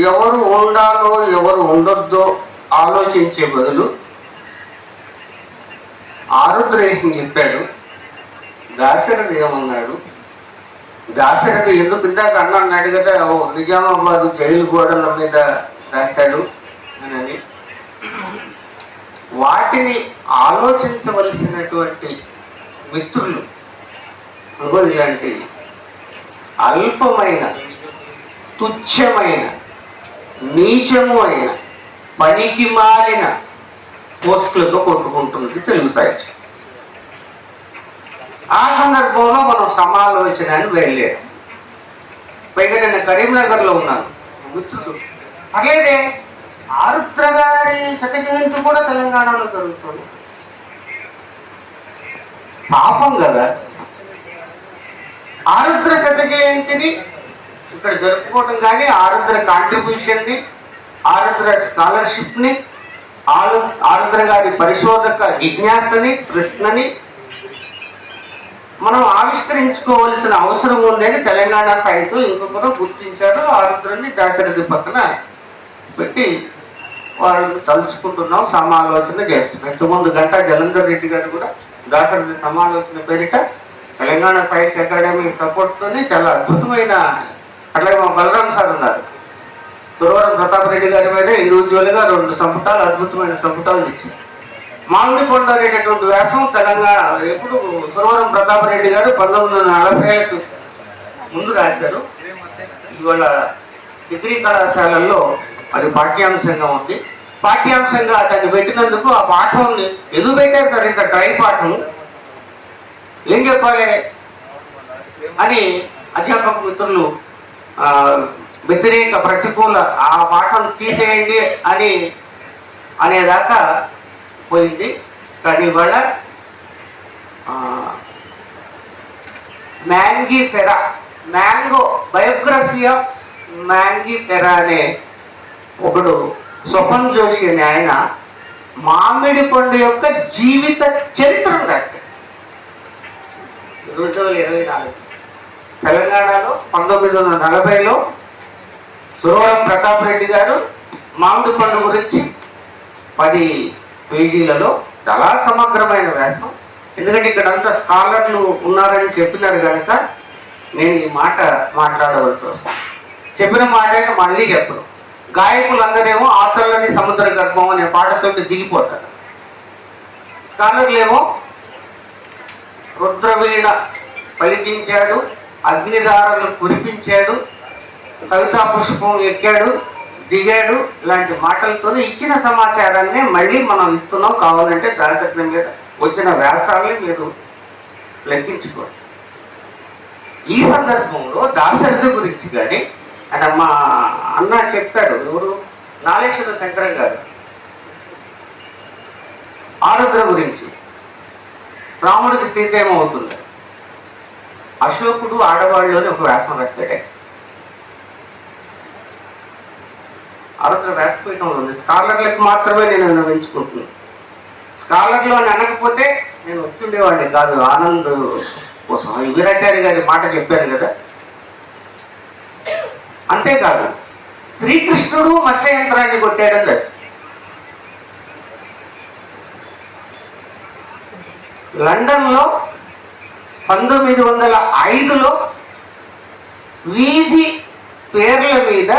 ఎవరు ఉండాలో ఎవరు ఉండొద్దో ఆలోచించే బదులు ఆరుద్రేహం చెప్పాడు. దాశరథి ఏమన్నాడు? దాశరథి ఎందుకు ఇందాక అన్న అన్నాడు కదా ఓ నిజామాబాద్ జైలు గోడల మీద రాశాడు అని. వాటిని ఆలోచించవలసినటువంటి మిత్రులు ఇలాంటి అల్పమైన తుచ్చమైన నీచము అయిన పనికి మారిన పోస్టులతో కొట్టుకుంటుంది తెలుగు సాహిత్యం. ఆ సందర్భంలో మనం సమాలోచనని వెళ్ళారు పైగా నేను కరీంనగర్లో ఉన్నాను. మిత్రులు అలాగే ఆరుద్ర గారి శత జయంతి కూడా తెలంగాణలో జరుగుతుంది. పాపం కదా. ఆరుద్ర శత జయంతిని ఇక్కడ జరుపుకోవటం కానీ ఆరుద్ర కాంట్రిబ్యూషన్ని ఆరుద్ర స్కాలర్షిప్ని ఆరు ఆరుద్ర గారి పరిశోధక జిజ్ఞాసని ప్రశ్నని మనం ఆవిష్కరించుకోవలసిన అవసరం ఉందని తెలంగాణ సాహిత్యం ఇంకొకరు గుర్తించారు ఆరుద్రని దాశరథి పక్కన పెట్టి వాళ్ళని తలుచుకుంటున్నాం సమాలోచన చేస్తున్నాం. ఇంతకుముందు గంట జలంధర్ రెడ్డి గారు కూడా దాశరథి సమాలోచన పేరిట తెలంగాణ సాహిత్య అకాడమీ సపోర్ట్తోని చాలా అద్భుతమైన అట్లాగే మా బలరాం సార్ ఉన్నారు. సురవరం ప్రతాప్ రెడ్డి గారి మీద ఇండివిజువల్గా రెండు సంపుటాలు అద్భుతమైన సంపుటాలు ఇచ్చారు. మామిడి కొండ అనేటటువంటి వ్యాసం తెలంగాణ ఎప్పుడు సురవరం ప్రతాప్ రెడ్డి గారు పంతొమ్మిది వందల నలభై ఐదు ముందు రాశారు. ఇవాళ డిగ్రీ కళాశాలల్లో అది పాఠ్యాంశంగా ఉంది. పాఠ్యాంశంగా అతన్ని పెట్టినందుకు ఆ పాఠం ఎదురు పెట్టారు సార్? ఇంకా డ్రై పాఠం. ఏం చెప్పాలి అని అధ్యాపక మిత్రులు వ్యతిరేక ప్రతికూల ఆ పాఠం తీసేయండి అని అనేదాకా పోయింది. కానీ ఇవాళ మ్యాంగీ ఫెరా మ్యాంగో బయోగ్రఫీ ఆఫ్ మ్యాంగీ ఫెరా అనే ఒకడు స్వపన్ జోషి అనే ఆయన మామిడి పండు యొక్క జీవిత చరిత్రను రాశాడు రెండు వేల ఇరవై నాలుగు తెలంగాణలో పంతొమ్మిది వందల నలభైలో సురవరం ప్రతాప్ రెడ్డి గారు మామిడి పండు గురించి పది పేజీలలో చాలా సమగ్రమైన వ్యాసం. ఎందుకంటే ఇక్కడ అంతా స్కాలర్లు ఉన్నారని చెప్పినారు కనుక నేను ఈ మాట మాట్లాడవలసి వస్తుంది. చెప్పిన మాట మళ్ళీ చెప్పరు గాయకులందరేమో ఆచరణని సముద్ర గర్భం అనే పాటతో దిగిపోతారు. స్కాలర్లేమో రుద్రవీణ పలికించాడు. అగ్నిధారలు కురిపించాడు కవితా పుష్పం ఎక్కాడు దిగాడు ఇలాంటి మాటలతో ఇచ్చిన సమాచారాన్ని మళ్ళీ మనం ఇస్తున్నాం. కావాలంటే దారిద్ర్యం మీద వచ్చిన వ్యాసాలని మీరు లెక్కించుకోండి. ఈ సందర్భంలో దాశరథి గురించి కానీ అంటే మా అన్న చెప్పాడు ఎవరు? నాలేశ్వర శంకరం గారు. ఆరుద్ర గురించి. రాముడికి సీత ఏమవుతుంది? అశోకుడు ఆడవాళ్ళు ఒక వ్యాసం రాశాడే ఆరుద్ర వ్యాసపీఠంలో ఉంది. స్కాలర్లకు మాత్రమే నేను అనుభవించుకుంటున్నాను. స్కాలర్లో అని అనకపోతే నేను వచ్చిండేవాడిని కాదు. ఆనంద్ కోసం. వీరాచార్య గారి మాట చెప్పాను కదా. అంతేకాదు శ్రీకృష్ణుడు మత్స్యయంత్రాన్ని కొట్టాడని రాశాడు లండన్లో పంతొమ్మిది వందల ఐదులో వీధి పేర్ల మీద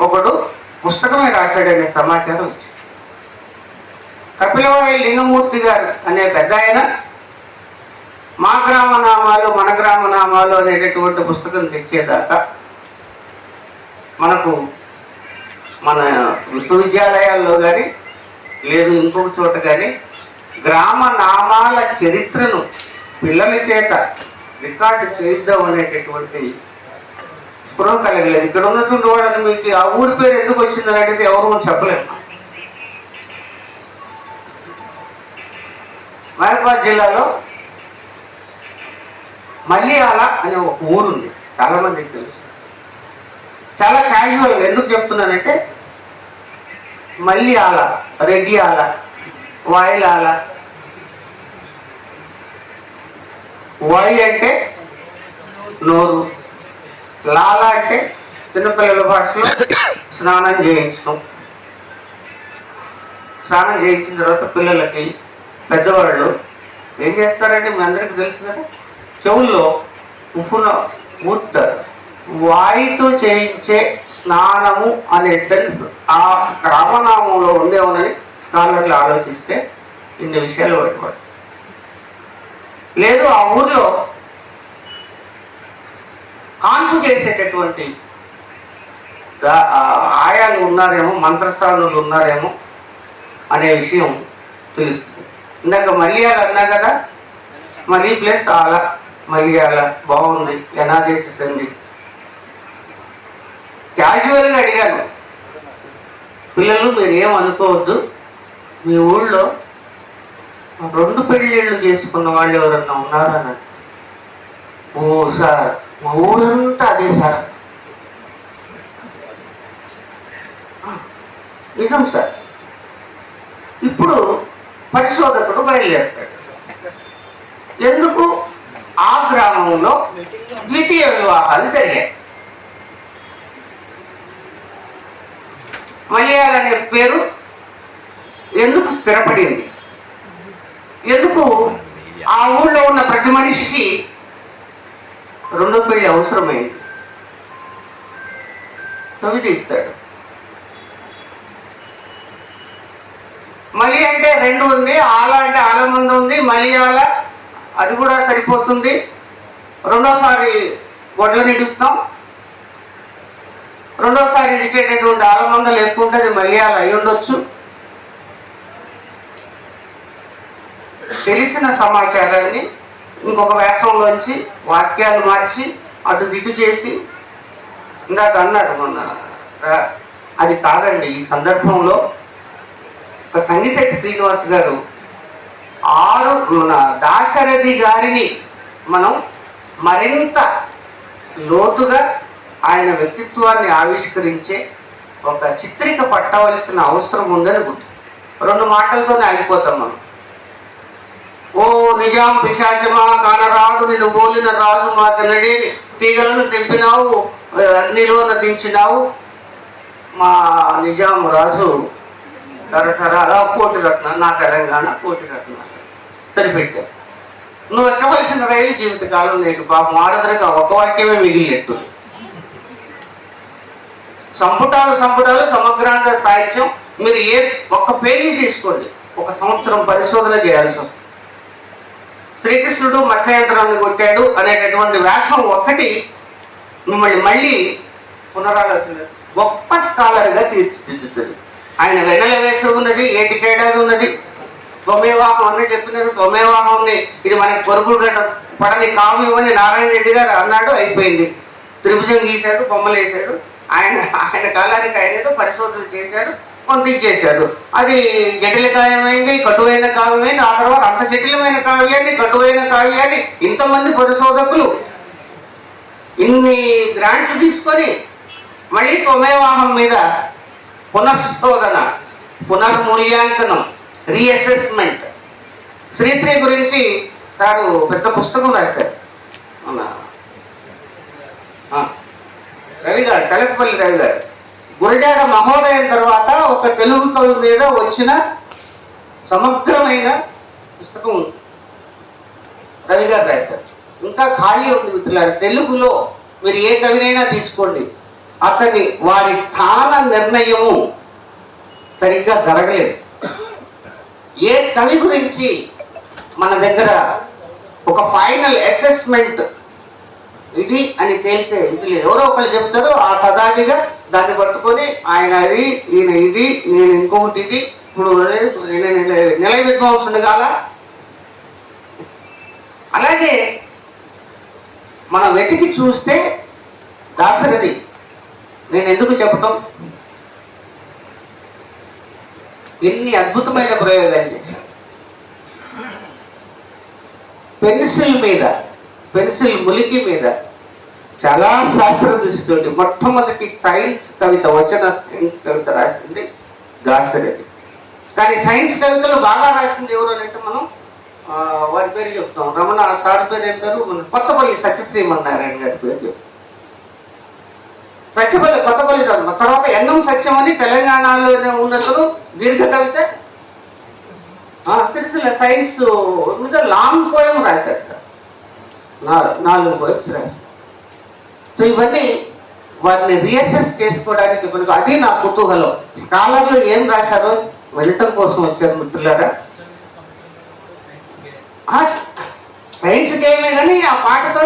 ఒకడు పుస్తకమే రాశాడనే సమాచారం వచ్చింది. కపిలవాయి లింగమూర్తి గారు అనే పెద్ద ఆయన మా గ్రామ నామాలు మన గ్రామ నామాలు అనేటటువంటి పుస్తకం తెచ్చేదాకా మనకు మన విశ్వవిద్యాలయాల్లో కానీ లేదు ఇంకొక చోట కానీ గ్రామ నామాల చరిత్రను పిల్లల చేత రికార్డు చేయిద్దాం అనేటటువంటి స్పృహ కలగలేదు ఇక్కడ ఉన్నటువంటి వాళ్ళని మీకు ఆ ఊరి పేరు ఎందుకు వచ్చింది? అనేది ఎవరు చెప్పలేము మహబాద్ జిల్లాలో మల్లియాల అనే ఒక ఊరుంది. చాలా మందికి తెలుసు. చాలా క్యాజువల్ ఎందుకు చెప్తున్నానంటే మల్లియాల రెడ్డియాల వాయిలాల వాయి అంటే నోరు. లాల అంటే చిన్నపిల్లల భాషలో స్నానం చేయించడం స్నానం చేయించిన తర్వాత పిల్లలకి పెద్దవాళ్ళు ఏం చేస్తారంటే మీ అందరికీ తెలుసు కదా? చెవుల్లో ఉప్పున ఊస్తారు వాయితో చేయించే స్నానము అనే సెన్స్ ఆ రామనామంలో ఉండేవనని స్కాలర్లు ఆలోచిస్తే ఇన్ని విషయాలు పట్టుకోవచ్చు లేదు ఆ ఊర్లో కాన్పు చేసేటటువంటి ఆయాలు ఉన్నారేమో మంత్రస్థానులు ఉన్నారేమో అనే విషయం తెలుస్తుంది. ఇందాక మలియాలు అన్నా కదా? మరి ప్లస్ అలా మలియాల బాగుంది ఎలా చేసేసింది క్యాజువల్గా అడిగాను. పిల్లలు మీరు ఏం అనుకోవద్దు మీ ఊళ్ళో రెండు పెళ్ళిళ్ళు చేసుకున్న వాళ్ళు ఎవరన్నా ఉన్నారా ఓ సార్ మా ఊరంతా అదే సార్. నిజం సార్. ఇప్పుడు పరిశోధకుడు బయలుదేరుతాడు. ఎందుకు? ఆ గ్రామంలో ద్వితీయ వివాహాలు జరిగాయి. మలయాళ అనే పేరు ఎందుకు స్థిరపడింది? ఎందుకు? ఆ ఊళ్ళో ఉన్న ప్రతి మనిషికి రెండో పెళ్ళి అవసరమైంది తొమ్మిది ఇస్తాడు. మలి అంటే రెండు ఉంది ఆల అంటే ఆలమంద ఉంది మలియాల అది కూడా సరిపోతుంది. రెండోసారి గొడ్లు నిడుస్తాం. రెండోసారి ఇచ్చేటటువంటి ఆలమంద ఉంటుంది అది ఆల అయి ఉండొచ్చు. తెలిసిన సమాచారాన్ని ఇంకొక వేషంలోంచి వాక్యాలు మార్చి అటు దిటు చేసి ఇందాక అన్నాడు మొన్న అది కాదండి ఈ సందర్భంలో ఒక సంగిశెట్టి శ్రీనివాస్ గారు ఆరు మన దాశరథి గారిని మనం మరింత లోతుగా ఆయన వ్యక్తిత్వాన్ని ఆవిష్కరించే ఒక చిత్రిక పట్టవలసిన అవసరం ఉందని గుర్తు. రెండు మాటలతోనే ఆగిపోతాం మనం. ఓ నిజాం పిశాచమా కానరాడు నిన్ను బోలిన రాజు మా కన్నడేని తీగలను తెంపినావు ఆ, అగ్నిలోన దించినావు. మా నిజాం రాజు తరతరాల కోటి రత్న నా తెలంగాణ కోటి రత్న సరిపెట్టా నువ్వు ఎక్కవలసిన రైలు జీవితకాలం నీకు పాపం ఆడదరగా ఒక వాక్యమే మిగిలినట్టు. సంపుటాలు సంపుటాలు సమగ్రాంగ సాహిత్యం. మీరు ఏ ఒక్క పేజీ తీసుకోండి. ఒక సంవత్సరం పరిశోధన చేయాల్సి వస్తుంది. శ్రీకృష్ణుడు మత్స్యంత్రాన్ని కొట్టాడు అనేటటువంటి వ్యాసం ఒక్కటి మిమ్మల్ని మళ్ళీ పునరాలోచన గొప్ప స్కాలర్గా తీర్చిదిద్దుతుంది. ఆయన వెనల వేసి ఉన్నది ఏటి తేడాది ఉన్నది? తొమేవాహం అని చెప్పినారు తొమేవాహంని ఇది మనకి పొరుగు పడని కావు ఇవ్వని నారాయణ రెడ్డి గారు అన్నాడు అయిపోయింది. త్రిభుజం గీశాడు బొమ్మలు వేశాడు ఆయన ఆయన కాలానికి ఆయన ఏదో పరిశోధన చేశాడు. కొంత అది అది జటిలకాయమైంది కటువైన కావ్యమైంది ఆ తర్వాత అంత జటిలమైన కావ్యాన్ని కటువైన కావ్యాన్ని ఇంతమంది పరిశోధకులు ఇన్ని గ్రాంట్లు తీసుకొని మళ్ళీ తొమేవాహం మీద పునఃశోధన పునర్మూల్యాంకనం రీఅసెస్మెంట్ శ్రీశ్రీ గురించి తాను పెద్ద పుస్తకం రాశారు. రవి గారు తెలకపల్లి రవి గారు గురజాడ మహోదయం తర్వాత ఒక తెలుగు కవి మీద వచ్చిన సమగ్రమైన పుస్తకం ఉంది. రవి గారు రాశారు. ఇంకా ఖాళీ ఉంది మిత్రులారు తెలుగులో మీరు ఏ కవినైనా తీసుకోండి. అతని వారి స్థాన నిర్ణయము సరిగ్గా జరగలేదు. ఏ కవి గురించి మన దగ్గర ఒక ఫైనల్ అసెస్మెంట్ ఇది అని తేల్చే ఇది లేదు. ఎవరో ఒకళ్ళు చెప్తారు ఆ పదానిగా దాన్ని పట్టుకొని ఆయన అది ఈయన ఇది నేను ఇంకొకటి ఇది ఇప్పుడు నిలయ విద్వాంసుడు కాల అలాగే మనం వెతికి చూస్తే దాసరథి నేను ఎందుకు చెప్పటం? ఎన్ని అద్భుతమైన ప్రయోగాలు చేశాను పెన్సిల్ మీద పెన్సిల్ ములికి మీద. చాలా శాస్త్ర దృష్టితోటి మొట్టమొదటి సైన్స్ కవిత వచన సైన్స్ కవిత రాసింది దాసరథి కానీ సైన్స్ కవితలు బాగా రాసింది ఎవరు అంటే మనం వారి పేరు చెప్తాం. రమణ సార్ పేరు ఏం పేరు మన కొత్తపల్లి సత్యశ్రీమన్నారాయణ గారి పేరు చెప్తాం. సత్యపల్లి కొత్తపల్లి చదువు తర్వాత ఎన్నం సత్యం అని తెలంగాణలో ఉన్నప్పుడు దీర్ఘ కవిత. ఆ, సైన్స్ మీద లాంగ్ పోయం రాశారు. నాలుగు పోయమ్స్ రాశారు సో ఇవన్నీ వారిని రియసెస్ చేసుకోవడానికి మనకు అది నా కుతూహలం. స్కాలర్లు ఏం రాశారో వినటం కోసం వచ్చారు మిత్రులారా? సైన్స్ గేమే కానీ ఆ పాటతో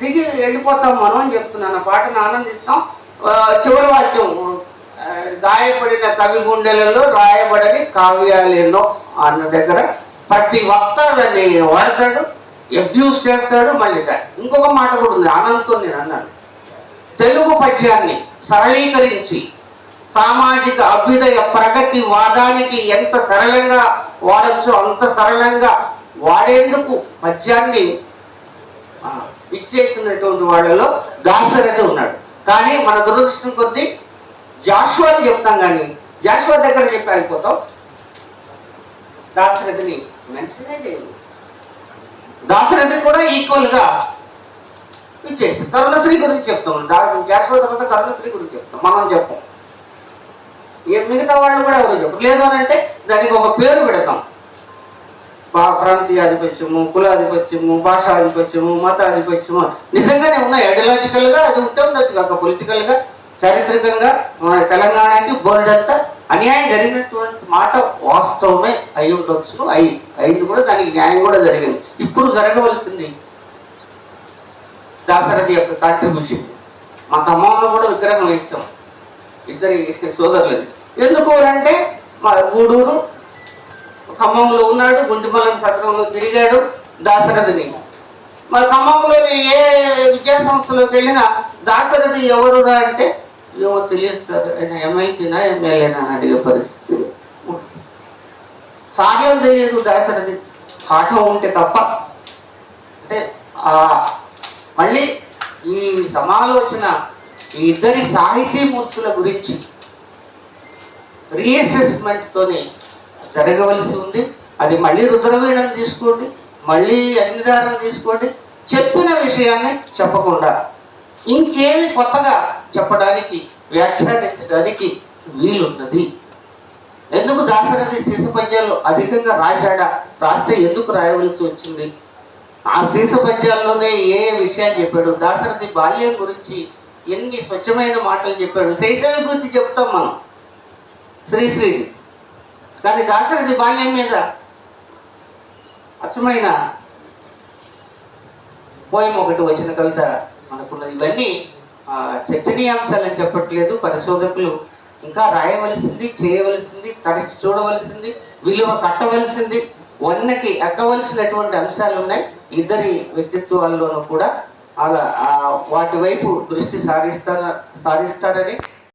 దిగి వెళ్ళిపోతాం మనం అని చెప్తున్నాను. ఆ పాటను ఆనందిస్తాం. చివరి వాక్యం గాయపడిన కవి గుండెలలో రాయబడని కావ్యాలేనో అన్న దగ్గర ప్రతి వక్త దాన్ని వాడతాడు. అబ్యూస్ చేస్తాడు మళ్ళీ ఇంకొక మాట కూడా ఉంది ఆనందంతో నేను అన్నాను. తెలుగు పద్యాన్ని సరళీకరించి సామాజిక అభ్యుదయ ప్రగతి వాదానికి ఎంత సరళంగా వాడచ్చో అంత సరళంగా వాడేందుకు పద్యాన్ని ఇచ్చేసినటువంటి వాళ్ళలో దాసరథి ఉన్నాడు. కానీ మన దురదృష్టం కొద్దీ జాషువా చెప్తాం కానీ జాషువా దగ్గర చెప్పి అయిపోతాం దాసరథిని మెన్షనే లేదు. దాసరథి కూడా ఈక్వల్గా ఇచ్చేసి కరుణశ్రీ గురించి చెప్తాం. దా జాషువా తర్వాత కరుణశ్రీ గురించి చెప్తాం. మనం చెప్పం. ఏ మిగతా వాళ్ళు కూడా ఎవరు చెప్పరు. లేదు అని అంటే దానికి ఒక పేరు పెడతాం. పా- ప్రాంతీయ ఆధిపత్యము కులాధిపత్యము భాషాధిపత్యము మతాధిపత్యము నిజంగానే ఉన్నాయి. ఐడియాలజికల్గా అది ఉంటే ఉండొచ్చు కాక పొలిటికల్గా చారిత్రకంగా మన తెలంగాణకి బోర్డు అంతా అన్యాయం జరిగినటువంటి మాట వాస్తవమే అయి ఉండొచ్చు. అయి అయింది కూడా దానికి న్యాయం కూడా జరిగింది. ఇప్పుడు జరగవలసింది దాశరథి యొక్క కాంట్రిబ్యూషన్ మా ఖమ్మంలో కూడా విగ్రహం వేస్తాం ఇద్దరి సోదరులు. ఎందుకు అంటే మా గూడూరు ఖమ్మంలో ఉన్నాడు గుంటిపల్లం సత్రంలో తిరిగాడు దాశరథిని. మా ఖమ్మంలోని ఏ విద్యాసంస్థలోకి వెళ్ళినా దాశరథి ఎవరురా అంటే ఏమో తెలియదు ఆయన ఎమ్మెల్సీనా ఎమ్మెల్యేనా అని అడిగే పరిస్థితి. సాధ్యం తెలియదు దాశరథి పాఠం ఉంటే తప్ప. అంటే మళ్ళీ ఈ సమాలోచన ఈ ఇద్దరి సాహితీమూర్తుల గురించి రీఅసెస్మెంట్తోనే జరగవలసి ఉంది. అది మళ్ళీ రుద్రవీణం తీసుకోండి మళ్ళీ అన్నిదానం తీసుకోండి. చెప్పిన విషయాన్ని చెప్పకుండా. ఇంకేమి కొత్తగా చెప్పడానికి వ్యాఖ్యానించడానికి వీలున్నది. ఎందుకు దాసరథి శీస అధికంగా రాశాడా? రాస్తే ఎందుకు రాయవలసి వచ్చింది? ఆ శీస ఏ ఏ విషయాలు చెప్పాడు? దాసరథి బాల్యం గురించి ఎన్ని స్వచ్ఛమైన మాటలు చెప్పాడు? శైశవి గురించి చెప్తాం మనం. శ్రీశ్రీ. కానీ దాసరథి బాల్యం మీద అచ్చమైన పోయం ఒకటి వచ్చిన కవిత మనకున్నది. ఇవన్నీ చర్చనీయాంశాలని చెప్పట్లేదు పరిశోధకులు ఇంకా రాయవలసింది చేయవలసింది తరచి చూడవలసింది విలువ కట్టవలసింది వన్నకి ఎక్కవలసినటువంటి అంశాలు ఉన్నాయి. ఇద్దరి వ్యక్తిత్వాల్లోనూ కూడా అలా వాటి వైపు దృష్టి సారిస్తార సారిస్తారని